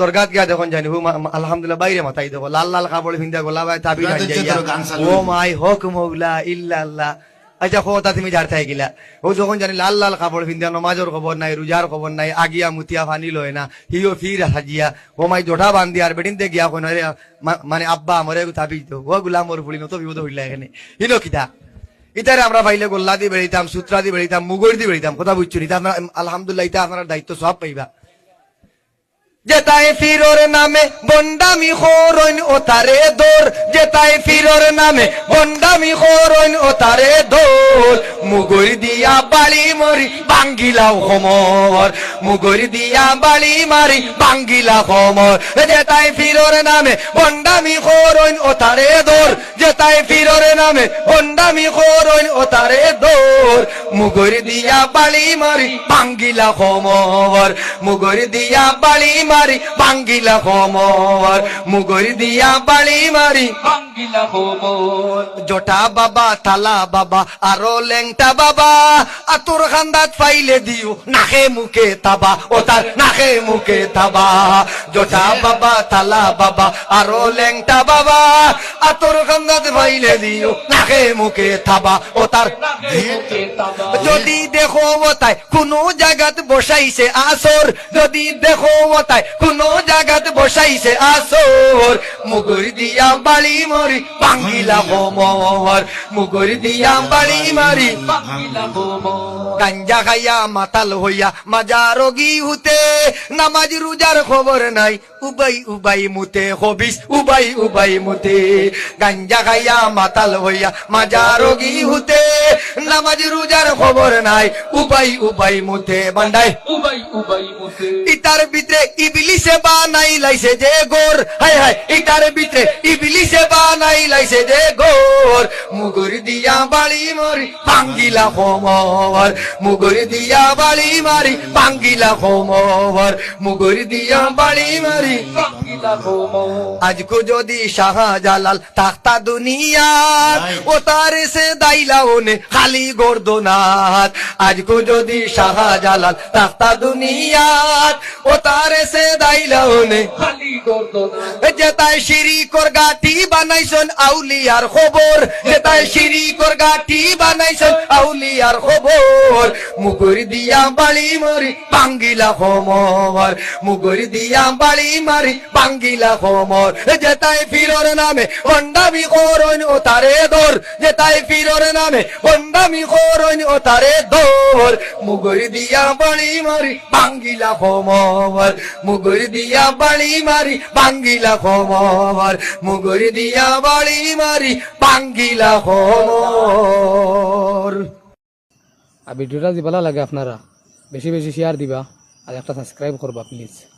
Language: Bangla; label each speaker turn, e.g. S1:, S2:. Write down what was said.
S1: দরগাত গিয়া দেখুন জানি হু মা- মা- আলহামদুলিল্লাহ বাইরে মাথায় দেখো লাল লাল কাপড় ভিন্দা গোলা ভাই তাবি
S2: গান দিচ্ছে
S1: যাইয়া
S2: তোর গান চালু
S1: ও মাই হক মৌলা আচ্ছা তুমি গিলা ও যখন জানি লাল লাল কাপড় ভিন্দা নমাজের খবর নাই রোজার খবর নাই আগিয়া মুতিয়া ফানি লয় না হিও ফির হাজিয়া। ও মাই জোঠা বান্ধি আর বেটিন দে গিয়া কোন মানে আব্বা আমরে তাবি তো ও গুলা মোর ফুলি নত বিপদ হইলা এখানে। হিনো কিতা? ইতারে আমরা পাইলে গোল্লা দিয়ে বেড়িতাম সুত্রা দিয়ে বেড়িতাম মুগর দিয়ে বেড়িতাম কথা বুঝছ আপনার আলহামদুলিল্লাহ ইতা আপনার দায়িত্ব সব পাইবা। যেতায় ফিরোর নামে বন্ডামি খোরইন ও তারে দোর। যেতায় ফিরোর নামে বন্ডামি খোরইন ও তারে দোর। মুগর দিয়া বাড়ি মরি, বাঙ্গিলাও খমর মুগর দিয়া বাড়ি মারি, বাঙ্গিলা খমর যেতায় ফিরোর নামে বন্ডামি খোরইন ও তারে দোর। যেতায় ফিরোর নামে বন্ডামি খোরইন ও তারে দোর মুগর দিয়া বালি মারি, বাঙ্গিলা খমর মুগর দিয়া বালি মারি, বাঙ্গিলা খমর মুগর দিয়া বালি মারি জটা বাবা থালা বাবা আরও লেংটা বাবা। আতুর খান্দাত ফাইলে দিও নাকে মুখে তাবা ও তার নাকে মুখে তাবা। জটা বাবা থালা বাবা আরও লেংটা বাবা। আতুর খান্দাত ফাইলে দিও নাকে মুখে থাবা ও তার যদি দেখো ওতাই কোনো জায়গাত বসাইছে আসর যদি দেখো ওতাই কোনো জায়গাত বসাইছে আসর মুগুর দিয়া বাড়ি মরি বাঙ্গিলা হোমর। মুগুর দিয়া বাড়ি মারি
S3: বাঙ্গিলা
S1: গাঞ্জা খাইয়া মাতাল হইয়া মাজা রোগী হুতে। নামাজ রোজার খবর নাই উবাই উবাই মুতে হবিস উবাই উবাই মুতে। গাঞ্জা খাইয়া মাতাল হইয়া মাজা রোগী হুতে। নামাজ রোজার খবর নাই উবাই উবাই মুতে। বান্ডাই
S3: উবাই উবাই মুতে।
S1: ইটার ভিতরে ইবলিসে বানাই লাইছে যে গোর। হায় হায় ইটার ভিতরে ইবলিসে বানাই লাইছে যে গোর। মুগুর দিয়া বাড়ি মরি পাঙ্গিলা খমর মুগুর দিয়া বাড়ি মারি পাঙ্গিলা খমর মুগুর দিয়া বাড়ি মারি আজকো যদি শাহজালাল তাখতা দুনিয়াত ও তার সে দাইলা ওনে খালি গর্দনাথ আজকো যদি শাহজালাল তাখতা দুনিয়াত ও তার সে দাইলা ওনে
S3: খালি গর্দনা
S1: যেতায় শিরিকর গাঠি বানাইছন আউলিয়ার খবর যেতায় শিরিকর গাঠি বানাইছন আউলিয়ার খবর। মুগুর দিয়া বাড়ি মরি, বাঙ্গিলা খমর। মুগুর দিয়া বাড়ি মারি, বাঙ্গিলা খমর। যেতায় ফিরর নামে বন্ডামি করইন ও তারে দর। যেতায় ফিরর নামে বন্ডামি করইন ও তারে দর। মুগুর দিয়া বাড়ি মারি, বাঙ্গিলা খমর। মুগুর দিয়া বাড়ি মারি, বাঙ্গিলা খমর। মুগুর দিয়া বাড়ি মারি বাঙ্গিলা হর
S4: আর ভিডিওটা ভালো লাগে আপনারা। বেশি বেশি শেয়ার দিবা আর একটা সাবস্ক্রাইব করবা প্লিজ